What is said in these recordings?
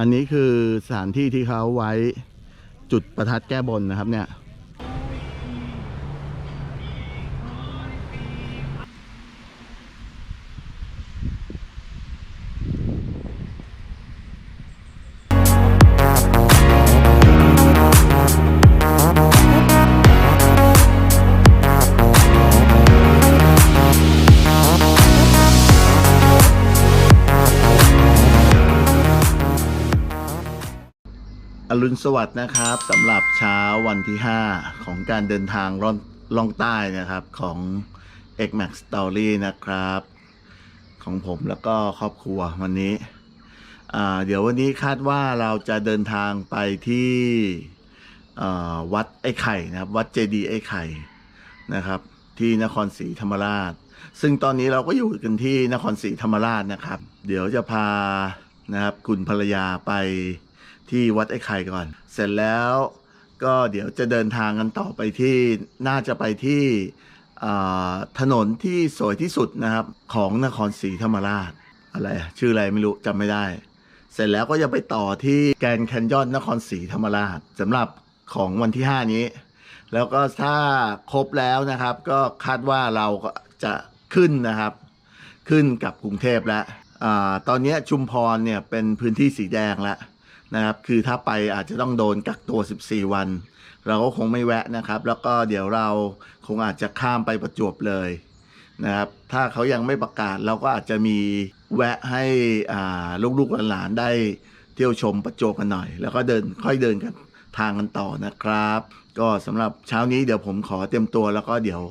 อันนี้คือสถานที่ที่เขาไว้จุดประทัดแก้บนนะครับเนี่ย รุณสวัสดิ์นะครับสำหรับเช้าวันที่ 5 ของการเดินทางล่องล่องใต้นะครับของ x m a x Story นะครับ ของผมแล้วก็ครอบครัววันนี้ เดี๋ยววันนี้คาดว่าเราจะเดินทางไปที่วัดไอ้ไข่นะครับ วัดเจดีย์ไอ้ไข่นะครับ ที่นครศรีธรรมราช ซึ่งตอนนี้เราก็อยู่กันที่นครศรีธรรมราชนะครับ เดี๋ยวจะพานะครับคุณภรรยาไป ที่วัดไอ้ไข่ก่อน เสร็จแล้วก็เดี๋ยวจะเดินทางกันต่อไปที่น่าจะไปที่ถนนที่สวยที่สุดนะครับ ของนครศรีธรรมราชอะไรชื่ออะไรไม่รู้จำไม่ได้ เสร็จแล้วก็จะไปต่อที่แกนแคนยอนนครศรีธรรมราชสำหรับของวันที่ 5 นี้ แล้วก็ถ้าครบแล้วนะครับ ก็คาดว่าเราก็จะขึ้นนะครับ ขึ้นกับกรุงเทพแล้วอตอนนี้ชุมพรเนี่ยเป็นพื้นที่สีแดงแล้ว นะครับ คือถ้าไปอาจจะต้องโดนกักตัว 14 วัน เราก็คงไม่แวะนะครับ แล้วก็เดี๋ยวเราคงอาจจะข้ามไปประจวบเลยนะครับถ้าเขายังไม่ประกาศเราก็อาจจะมีแวะให้ลูกๆหลานๆได้เที่ยวชมประจวบกันหน่อย แล้วก็เดินค่อยเดินกันทางกันต่อนะครับ ก็สำหรับเช้านี้เดี๋ยวผมขอเตรียมตัวแล้วก็เดี๋ยว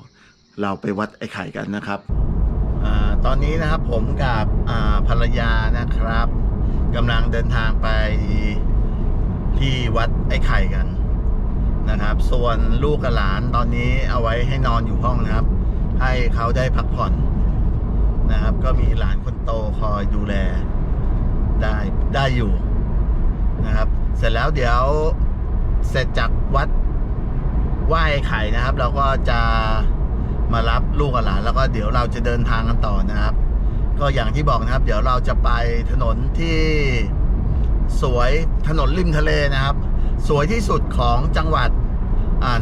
เราไปวัดไอ้ไข่กันนะครับอตอนนี้นะครับผมกับภรรยานะครับ กำลังเดินทางไปที่วัดไอ้ไข่กันนะครับ ส่วนลูกกับหลานตอนนี้เอาไว้ให้นอนอยู่ห้องนะครับ ให้เขาได้พักผ่อนนะครับ ก็มีหลานคนโตคอยดูแลได้ได้อยู่นะครับ เสร็จแล้วเดี๋ยวเสร็จจากวัดไหว้ไข่นะครับ เราก็จะมารับลูกกับหลานแล้วก็เดี๋ยวเราจะเดินทางกันต่อนะครับ ก็อย่างที่บอกนะครับ เดี๋ยวเราจะไปถนนที่สวยถนนริมทะเลนะครับ สวยที่สุดของจังหวัด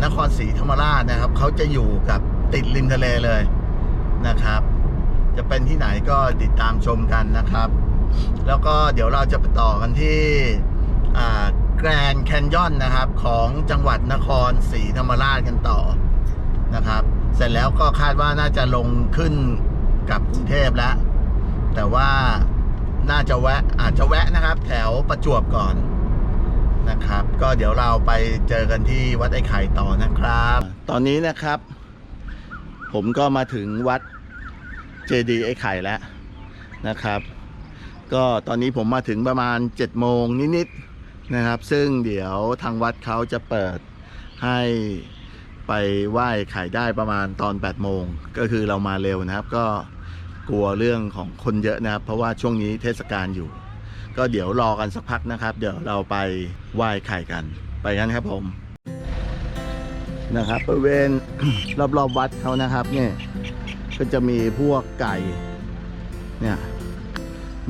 นครศรีธรรมราชนะครับเขาจะอยู่กับติดริมทะเลเลยนะครับ จะเป็นที่ไหนก็ติดตามชมกันนะครับ แล้วก็เดี๋ยวเราจะไปต่อกันที่แกรนแคนยอนนะครับของจังหวัดนครศรีธรรมราชกันต่อนะครับ เสร็จแล้วก็คาดว่าน่าจะลงขึ้นกับกรุงเทพแล้ว แต่ว่าน่าจะแวะอาจจะแวะนะครับ แถวประจวบก่อนนะครับ ก็เดี๋ยวเราไปเจอกันที่วัดไอ้ไข่ต่อนะครับ ตอนนี้นะครับ ผมก็มาถึงวัดเจดีย์ไอ้ไข่แล้วนะครับ ก็ตอนนี้ผมมาถึงประมาณ7จ็ดโมงนิดๆนะครับ ซึ่งเดี๋ยวทางวัดเขาจะเปิดให้ไปไหว้ไข่ได้ประมาณตอน8ปดโมงก็คือเรามาเร็วนะครับ ก็ กลัวเรื่องของคนเยอะนะครับ เพราะว่าช่วงนี้เทศกาลอยู่ ก็เดี๋ยวรอกันสักพักนะครับ เดี๋ยวเราไปไหว้ไข่กัน ไปกันครับผมนะครับบริเวณรอบๆวัดเขานะครับเนี่ยก็จะมีพวกไก่เนี่ย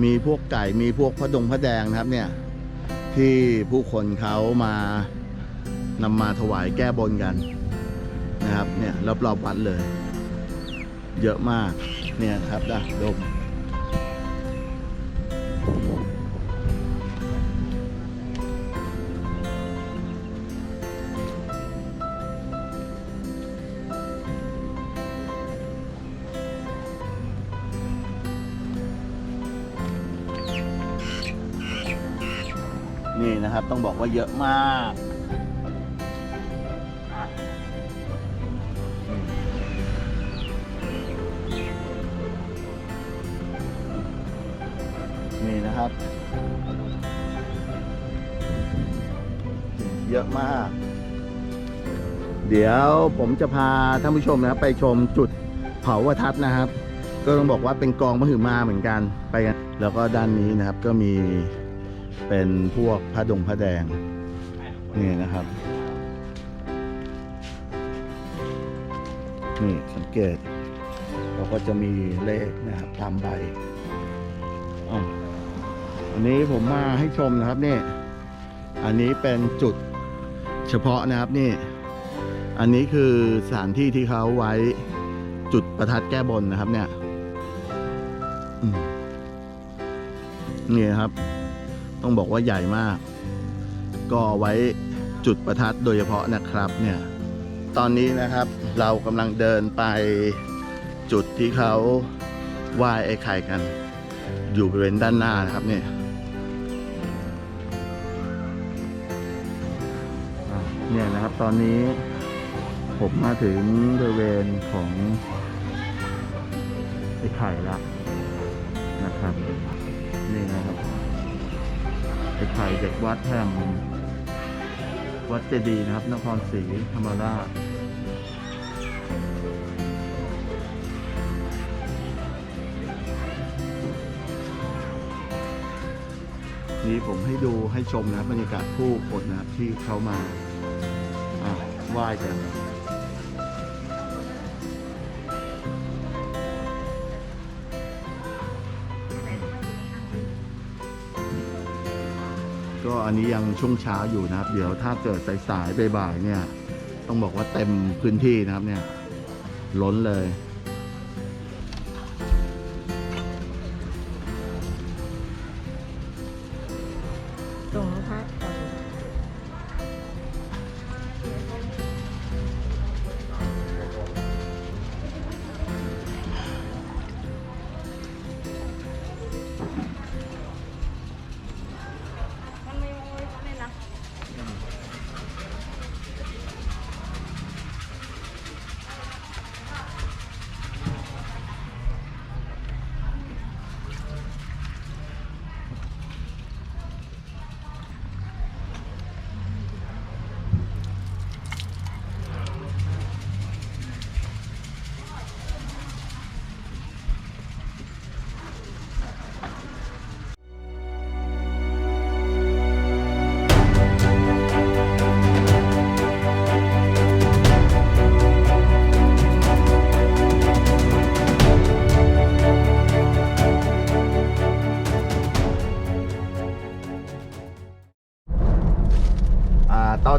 มีพวกไก่มีพวกพระดงพระแดงนะครับเนี่ยที่ผู้คนเขามานำมาถวายแก้บนกันนะครับเนี่ยรอบๆวัดเลย เยอะมาก เนี่ยครับนะดมนี่นะครับต้องบอกว่าเยอะมาก นะครับ เยอะมาก เดี๋ยวผมจะพาท่านผู้ชมนะครับ ไปชมจุดเผาวัทัศน์นะครับ ก็ต้องบอกว่าเป็นกองมหึมาเหมือนกันไปกัน แล้วก็ด้านนี้นะครับก็มีเป็นพวกผ้าดงผ้าแดง นี่นะครับนี่สังเกตเราก็จะมีเลขนะครับตามใบอ้า วันนี้ผมมาให้ชมนะครับนี่ อันนี้เป็นจุดเฉพาะนะครับนี่ อันนี้คือสถานที่ที่เขาไว้จุดประทัดแก้บนนะครับเนี่ยนี่ครับ ต้องบอกว่าใหญ่มาก ก็ไว้จุดประทัดโดยเฉพาะนะครับ เนี่ย ตอนนี้นะครับเรากำลังเดินไปจุดที่เขาไหว้ไอ้ไข่กัน อยู่บริเวณด้านหน้านะครับเนี่ย เนี่ยนะครับตอนนี้ผมมาถึงบริเวณของไอ้ไข่ล้วนะครับ นี่นะครับไอ้ไข่เด็กวัดแห่งวัดเจดีนะครับ นครศรีธรรมราชนี่ผมให้ดูให้ชมนะบรรยากาศผู้คนนะที่เข้ามา ไหว้กันก็อันนี้ยังช่วงเช้าอยู่นะครับ เดี๋ยวถ้าเกิดสายๆบ่ายๆเนี่ย ต้องบอกว่าเต็มพื้นที่นะครับเนี่ย ล้นเลย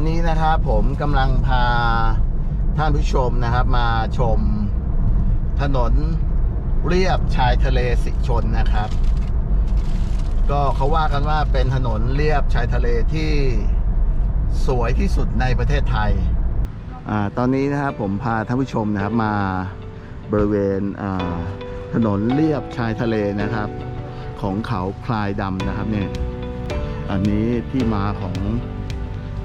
นี้นะครับผมกำลังพาท่านผู้ชมนะครับ มาชมถนนเรียบชายทะเลสิชนนะครับ ก็เขาว่ากันว่าเป็นถนนเรียบชายทะเลที่สวยที่สุดในประเทศไทยอาตอนนี้นะครับผมพาท่านผู้ชมนะครับมาบริเวณอ่าถนนเรียบชายทะเลนะครับ ของเขาพลายดำนะครับเนี่ยอันนี้ที่มาของ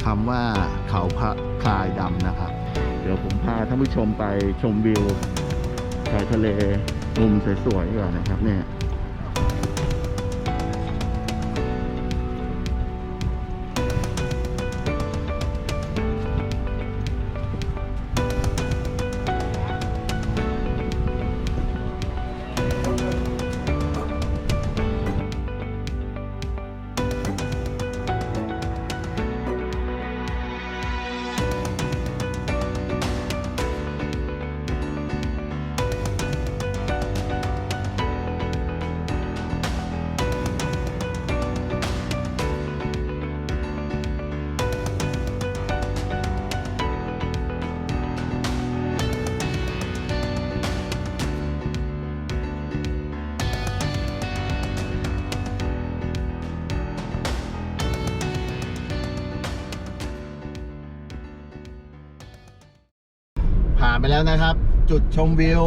คำว่าเขาพระพลายดำนะครับ เดี๋ยวผมพาท่านผู้ชมไปชมวิวชายทะเลมุมสวยๆก่อนนะครับเนี่ย ไปแล้วนะครับ จุดชมวิว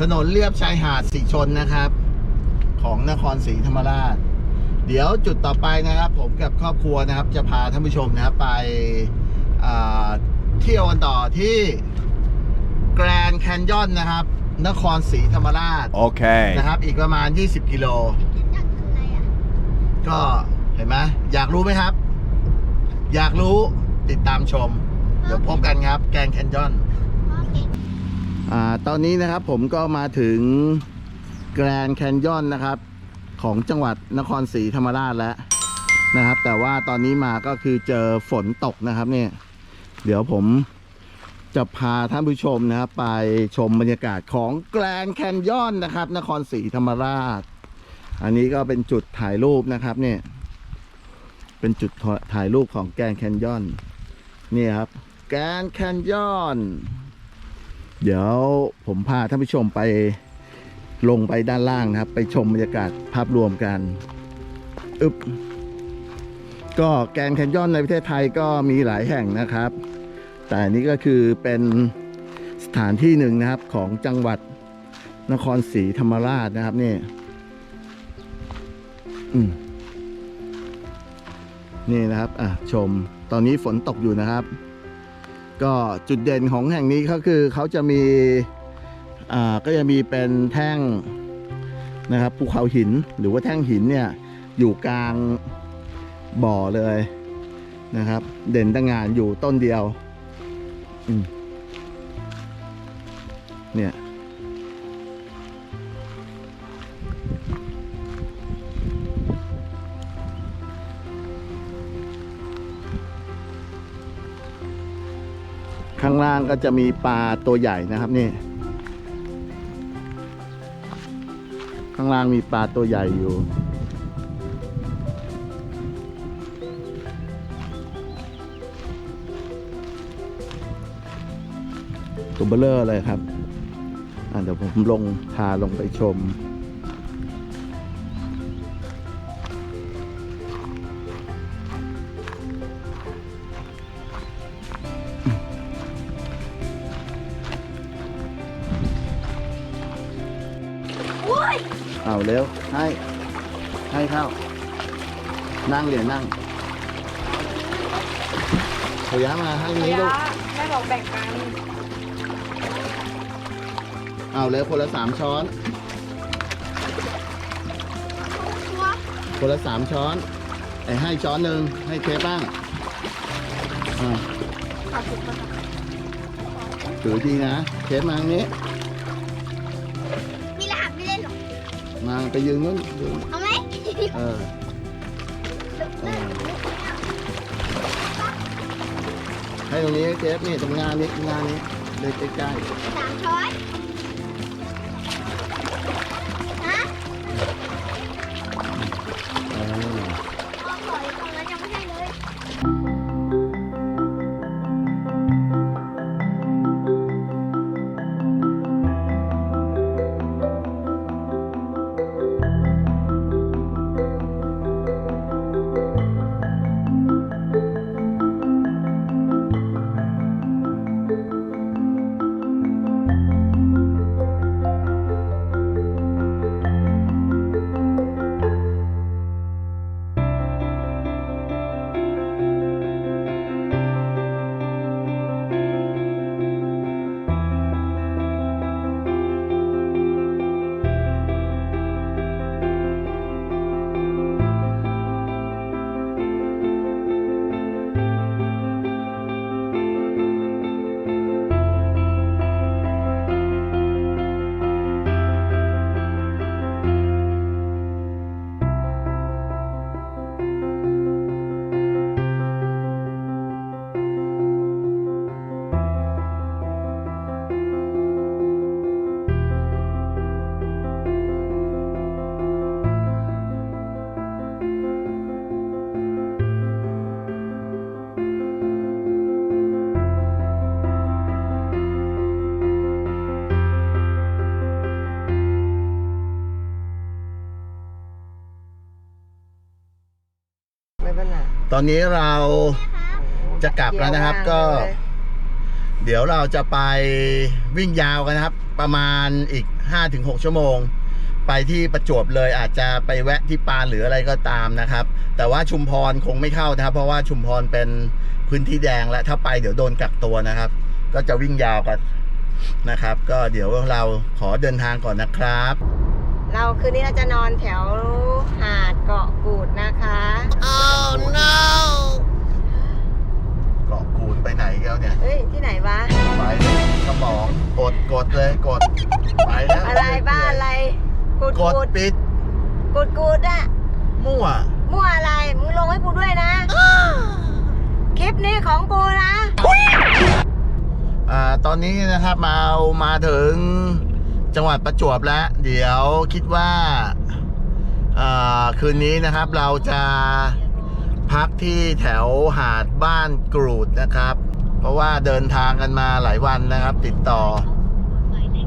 ถนนเลียบชายหาดสีชนนะครับ ของนครศรีธรรมราช เดี๋ยวจุดต่อไปนะครับ ผมกับครอบครัวนะครับ จะพาท่านผู้ชมนะครับไปอ่าเที่ยวกันต่อที่แกรนแคนยอนนะครับ นครศรีธรรมราช Okay. นะครับ อีกประมาณ 20 กิโลนั่นคืออะไรอะก็เห็นไหมอยากรู้ไหมครับ อยากรู้ติดตามชม เดี๋ยวพบกันครับ แกรนแคนยอนอ่าตอนนี้นะครับผมก็มาถึงแกรนแคนยอนนะครับ ของจังหวัดนครศรีธรรมราชแล้วนะครับ แต่ว่าตอนนี้มาก็คือเจอฝนตกนะครับเนี่ย เดี๋ยวผมจะพาท่านผู้ชมนะครับ ไปชมบรรยากาศของแกรนแคนยอนนะครับ นครศรีธรรมราช อันนี้ก็เป็นจุดถ่ายรูปนะครับเนี่ย เป็นจุดถ่ายรูปของแกรนแคนยอนนี่ครับ แกนแคนยอน เดี๋ยวผมพาท่านผู้ชมไปลงไปด้านล่างนะครับ ไปชมบรรยากาศภาพรวมกันอึบก็แกนแคนยอนในประเทศไทยก็มีหลายแห่งนะครับ แต่อันนี้ก็คือเป็นสถานที่หนึ่งนะครับของจังหวัดนครศรีธรรมราชนะครับนี่นี่นะครับ อะ ชม ตอนนี้ฝนตกอยู่นะครับ ก็จุดเด่นของแห่งนี้ก็คือเขาจะมีก็จะมีเป็นแท่งนะครับภูเขาหินหรือว่าแท่งหินเนี่ยอยู่กลางบ่อเลยนะครับ เด่นตั้งงานอยู่ต้นเดียวเนี่ยางก็จะมีปลาตัวใหญ่นะครับนี่ ข้างล่างมีปลาตัวใหญ่อยู่ ตัวเบลเลอร์เลยครับอะเดี๋ยวผมลงพาลงไปชม เอาเร็ว ให้ ให้เข้า นั่งเดี๋ยวนั่งขยะมาให้นี้ลูกแม่บอกแบ่งกันเอาเร็วคนละสามช้อนตัวคนละสามช้อน ไอ้ให้ช้อนหนึ่งให้เคฟบ้างอ่าขอบคุณค่ะถือดีนะ เคฟมาทางนี้ มาไปยืนนู้นยืนเอาไหมเออเออให้ตรงนี้เคฟนี่ตรงงานนี้งานนี้เลยใกล้สามช้อนฮะ ตอนนี้เราจะกลับแล้วนะครับ ก็ เดี๋ยวเราจะไปวิ่งยาวกันนะครับ ประมาณอีก 5-6 ชั่วโมง ไปที่ประจวบเลยอาจจะไปแวะที่ปานหรืออะไรก็ตามนะครับ แต่ว่าชุมพรคงไม่เข้านะครับ เพราะว่าชุมพรเป็นพื้นที่แดงและถ้าไปเดี๋ยวโดนกักตัวนะครับ ก็จะวิ่งยาวกันนะครับ ก็เดี๋ยวเราขอเดินทางก่อนนะครับ เราคืนนี้เราจะนอนแถวหาดเกาะกูดนะคะ เกาะกูดไปไหนแล้วเนี่ย เฮ้ย ที่ไหนวะ ไปเลยสมองกดกดเลยกด ไปแล้วอะไรบ้านอะไรกูดกดกูดปิดกูดกูดอะมั่ว มั่วอะไร มึงลงให้กูด้วยนะ คลิปนี้ของกูนะอ่าตอนนี้นะครับมามาถึงจังหวัดประจวบแล้ว เดี๋ยวคิดว่าเอ่อคืนนี้นะครับเราจะ พักที่แถวหาดบ้านกรูดนะครับ เพราะว่าเดินทางกันมาหลายวันนะครับ ติดต่อ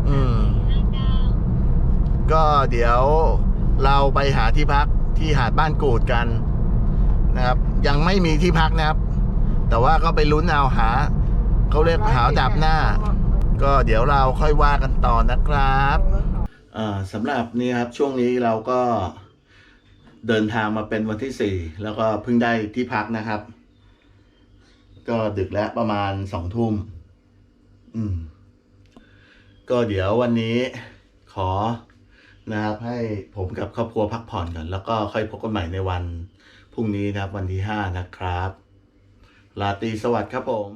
อืม ก็เดี๋ยวเราไปหาที่พักที่หาดบ้านกรูดกันนะครับ ยังไม่มีที่พักนะครับ แต่ว่าก็ไปลุ้นเอาหาเขาเรียกหาดับหน้า ก็เดี๋ยวเราค่อยว่ากันต่อนะครับอ่าสำหรับนี่ครับช่วงนี้เราก็ เดินทางมาเป็นวันที่สี่แล้วก็เพิ่งได้ที่พักนะครับ ก็ดึกแล้วประมาณสองทุ่มอืม ก็เดี๋ยววันนี้ขอนะครับ ให้ผมกับครอบครัวพักผ่อนก่อน แล้วก็ค่อยพบกันใหม่ในวันพรุ่งนี้นะครับ วันที่ห้านะครับลาตรีสวัสดิ์ครับผม